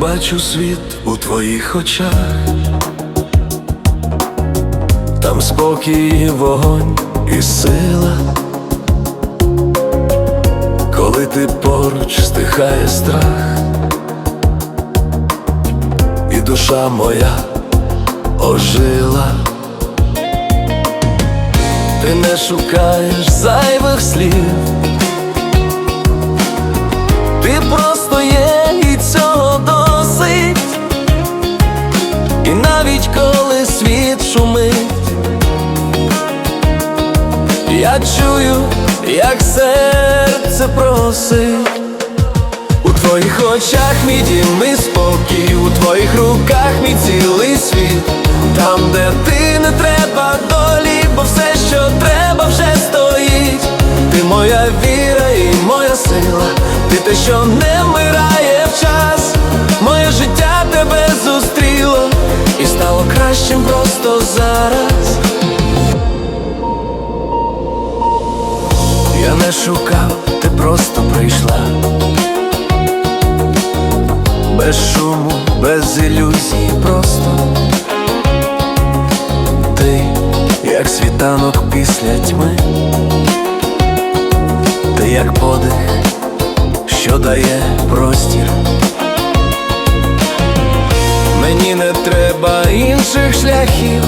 бачу світ у твоїх очах, там спокій, і вогонь і сила. Коли ти поруч стихає страх, і душа моя ожила. Ти не шукаєш зайвих слів, ти просто чую, як серце просить. У твоїх очах мій дім і спокій, у твоїх руках мій цілий світ, там, де ти не треба долі, бо все, що треба, вже стоїть. Ти моя віра і моя сила, ти те, що не вмирає в час. Моє життя тебе зустріло і стало кращим просто зараз. Не шукав, ти просто прийшла без шуму, без ілюзій, просто ти, як світанок після тьми, ти як подих, що дає простір. Мені не треба інших шляхів.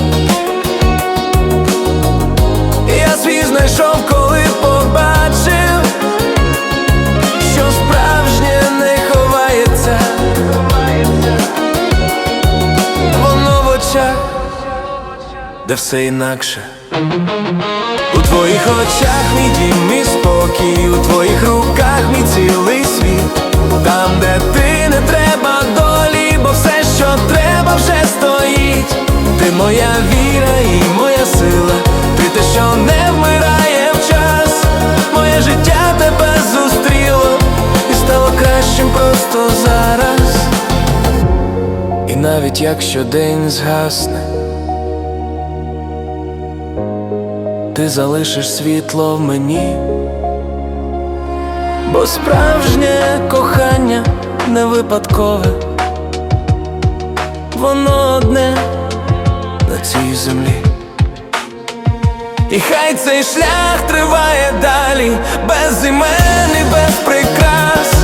Де все інакше. У твоїх очах мій дім і спокій, у твоїх руках мій цілий світ, там, де ти не треба долі, бо все, що треба, вже стоїть. Ти моя віра і моя сила, ти те, що не вмирає в час. Моє життя тебе зустріло і стало кращим просто зараз. І навіть якщо день згасне. Ти залишиш світло в мені, бо справжнє кохання не випадкове, воно одне на цій землі. І хай цей шлях триває далі, без імен і без прикрас